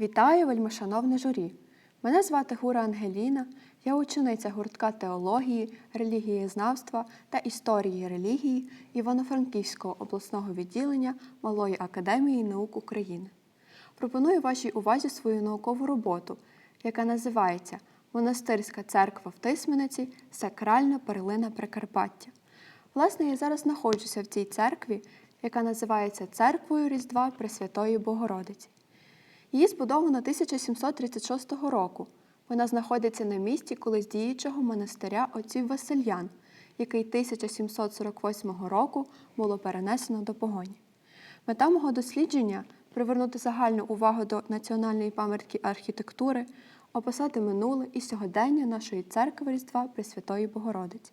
Вітаю, вельмишановне журі! Мене звати Гура Ангеліна, я учениця гуртка теології, релігієзнавства та історії релігії Івано-Франківського обласного відділення Малої академії наук України. Пропоную вашій увазі свою наукову роботу, яка називається Монастирська церква в Тисмениці Сакральна перлина Прикарпаття. Власне, я зараз знаходжуся в цій церкві, яка називається Церквою Різдва Пресвятої Богородиці. Її збудовано 1736 року. Вона знаходиться на місці колись діючого монастиря отців Васильян, який 1748 року було перенесено до погоні. Мета мого дослідження привернути загальну увагу до національної пам'ятки архітектури, описати минуле і сьогодення нашої церкви Різдва Пресвятої Богородиці.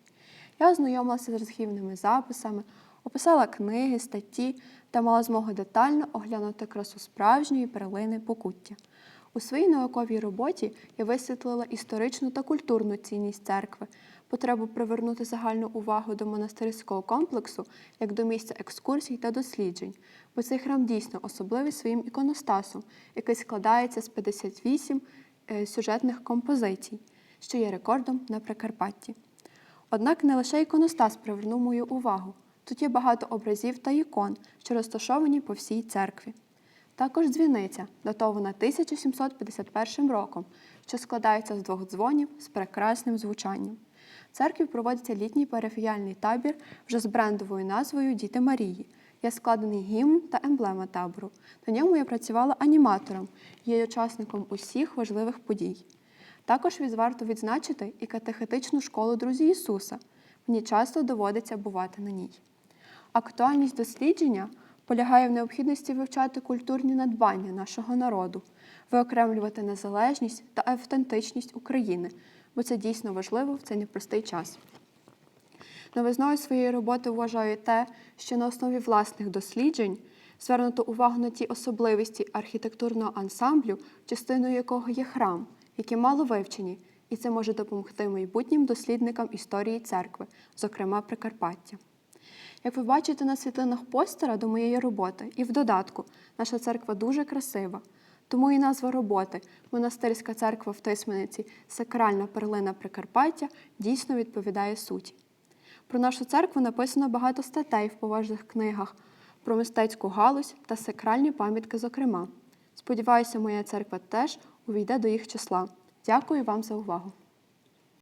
Я ознайомилася з архівними записами, описала книги, статті та мала змогу детально оглянути красу справжньої перлини Покуття. У своїй науковій роботі я висвітлила історичну та культурну цінність церкви, потребу привернути загальну увагу до монастирського комплексу як до місця екскурсій та досліджень, бо цей храм дійсно особливий своїм іконостасом, який складається з 58 е, сюжетних композицій, що є рекордом на Прикарпатті. Однак не лише іконостас привернув мою увагу. Тут є багато образів та ікон, що розташовані по всій церкві. Також дзвіниця, датована 1751 роком, що складається з двох дзвонів з прекрасним звучанням. В церкві проводиться літній парафіяльний табір вже з брендовою назвою Діти Марії. Є складений гімн та емблема табору. На ньому я працювала аніматором, є учасником усіх важливих подій. Також варто відзначити і катехетичну школу Друзі Ісуса. Мені часто доводиться бувати на ній. Актуальність дослідження полягає в необхідності вивчати культурні надбання нашого народу, виокремлювати незалежність та автентичність України, бо це дійсно важливо в цей непростий час. Новизною своєї роботи вважаю те, що на основі власних досліджень звернуто увагу на ті особливості архітектурного ансамблю, частиною якого є храм, які мало вивчені, і це може допомогти майбутнім дослідникам історії церкви, зокрема Прикарпаття. Як ви бачите на світлинах постера до моєї роботи, і в додатку, наша церква дуже красива. Тому і назва роботи Монастирська церква в Тисмениці Сакральна перлина Прикарпаття дійсно відповідає суті. Про нашу церкву написано багато статей в поважних книгах про мистецьку галузь та сакральні пам'ятки, зокрема. Сподіваюся, моя церква теж увійде до їх числа. Дякую вам за увагу.